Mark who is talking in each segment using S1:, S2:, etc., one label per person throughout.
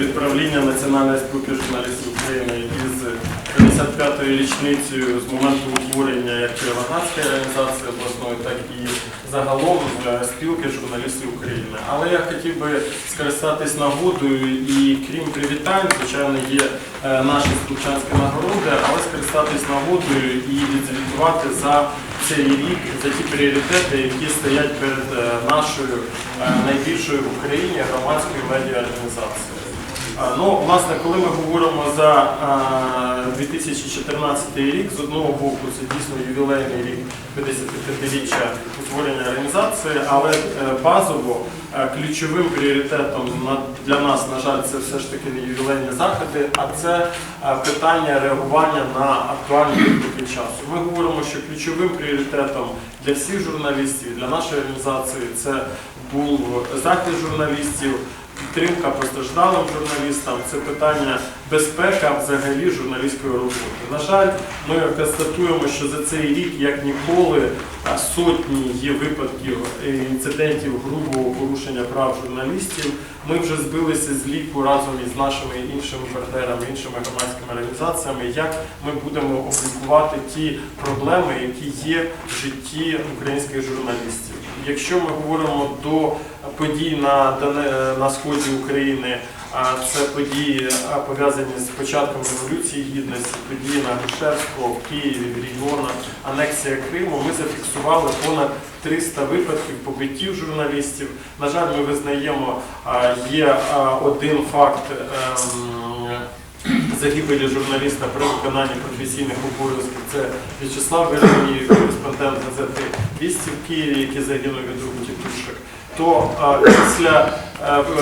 S1: від правління Національної спілки журналістів України із 55-ю річницею з моменту утворення як громадської організації обласної, так і загалом спілки журналістів України. Але я хотів би скористатись нагодою і крім привітань, звичайно, є е, наші спілчанські нагороди, але скористатись нагодою і відзвітувати за цей рік, за ті пріоритети, які стоять перед е, нашою е, найбільшою в Україні громадською медіаорганізацією. Ну, власне, коли ми говоримо за 2014 рік, з одного боку це дійсно ювілейний рік 55-річчя утворення організації, але е, базово е, ключовим пріоритетом для нас, на жаль, це все ж таки не ювілейні заходи, а це е, питання реагування на актуальні виклики часу. Ми говоримо, що ключовим пріоритетом для всіх журналістів, для нашої організації, це був захист журналістів підтримка постраждалим журналістам, це питання безпека взагалі журналістської роботи. На жаль, ми констатуємо, що за цей рік, як ніколи, сотні є випадків е, інцидентів грубого порушення прав журналістів. Ми вже збилися з ліку разом із нашими іншими партнерами, іншими громадськими організаціями, як ми будемо опублікувати ті проблеми, які є в житті українських журналістів. Якщо ми говоримо до подій на, Доне- на сході України, це події пов'язані з початком Революції Гідності, події на Грушевського, в Києві, в регіонах, анексія Криму, ми зафіксували понад 300 випадків побиттів журналістів. На жаль, ми визнаємо, є один факт. ем, Загибелі журналіста при виконанні професійних обов'язків це В'ячеслав Веремій, кореспондент газети «Вісті» в Києві, який загинув від рук. То після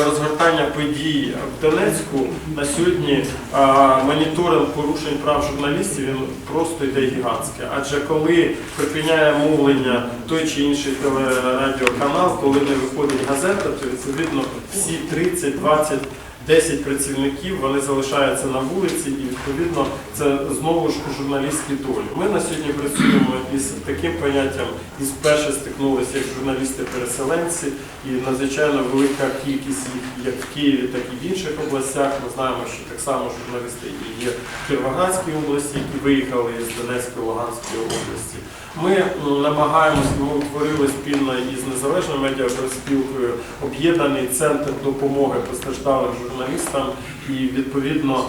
S1: розгортання подій в Донецьку на сьогодні а, моніторинг порушень прав журналістів він просто йде гігантське. Адже коли припиняє мовлення той чи інший телерадіоканал, коли не виходить газета, то відповідно всі 30, 20 10 працівників вони залишаються на вулиці, і відповідно це знову ж журналістські долі. Ми на сьогодні працюємо із таким поняттям, і вперше стикнулися як журналісти-переселенці, і надзвичайно велика кількість їх як в Києві, так і в інших областях. Ми знаємо, що так само журналісти і є в Кіровоградській області, які виїхали з Донецької, Луганської області. Ми м, намагаємося, ми утворили спільно із незалежною медіаспілкою об'єднаний центр допомоги постраждалим журналістам і відповідно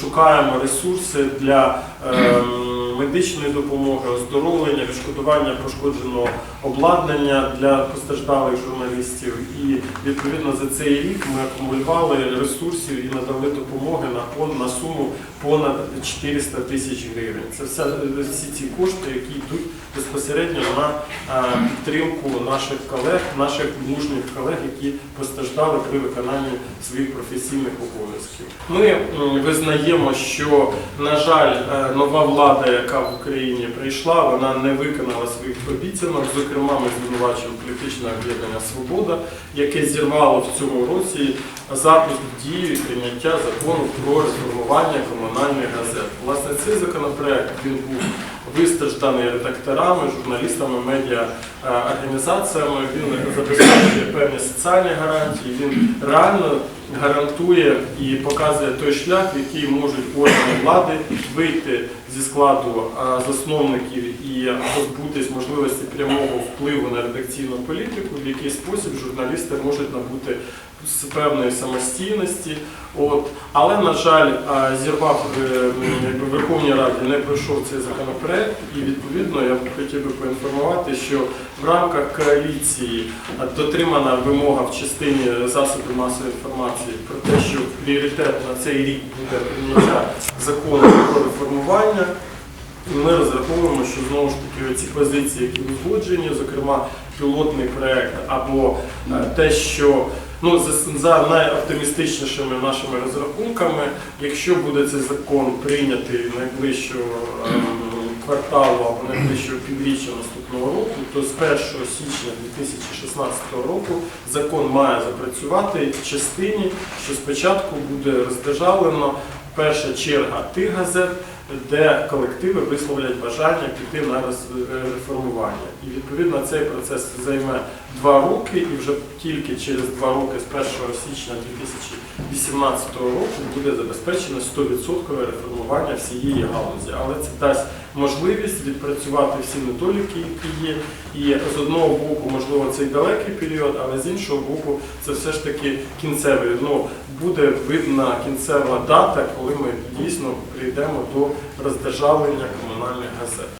S1: шукаємо ресурси для ем, медичної допомоги, оздоровлення, відшкодування пошкодженого обладнання для постраждалих журналістів. І відповідно за цей рік ми акумулювали ресурсів і надали допомоги на на суму понад 400 тисяч гривень. Це всі ці кошти, які йдуть безпосередньо на е, підтримку наших колег, наших мужніх колег, які постраждали при виконанні своїх професійних обов'язків. Ми визнаємо, що на жаль, е, нова влада, яка в Україні прийшла, вона не виконала своїх обіцянок. Зокрема, ми звинувачуємо політичне об'єднання Свобода, яке зірвало в цьому році запуск і прийняття закону про реформування комунальних газет. Власне, цей законопроект він був вистражданий редакторами, журналістами, медіа організаціями. Він забезпечує певні соціальні гарантії. Він реально гарантує і показує той шлях, який можуть органи влади вийти зі складу е, засновників і позбутись можливості прямого впливу на редакційну політику, в який спосіб журналісти можуть набути з певної самостійності. От. Але, на жаль, е, зірвав е, в Верховній Раді не пройшов цей законопроект, і відповідно я б хотів би поінформувати, що в рамках коаліції е, дотримана вимога в частині засобів масової інформації про те, що пріоритет на цей рік буде прийняття закону про реформування. І ми розраховуємо, що знову ж таки ці позиції, які узгоджені, зокрема пілотний проект, або е, те, що ну за, за найоптимістичнішими нашими розрахунками, якщо буде цей закон прийнятий найближчого ем, кварталу або найближчого півріччя наступного року, то з 1 січня 2016 року закон має запрацювати в частині, що спочатку буде роздержавлено перша черга тих газет, де колективи висловлять бажання піти на реформування. І відповідно цей процес займе два роки, і вже тільки через два роки з 1 січня 2018 року буде забезпечено 100% реформування всієї галузі. Але це дасть можливість відпрацювати всі недоліки, які є. І з одного боку, можливо, цей далекий період, але з іншого боку, це все ж таки кінцевий. Ну, буде видна кінцева дата, коли ми дійсно прийдемо до роздержавлення комунальних газет.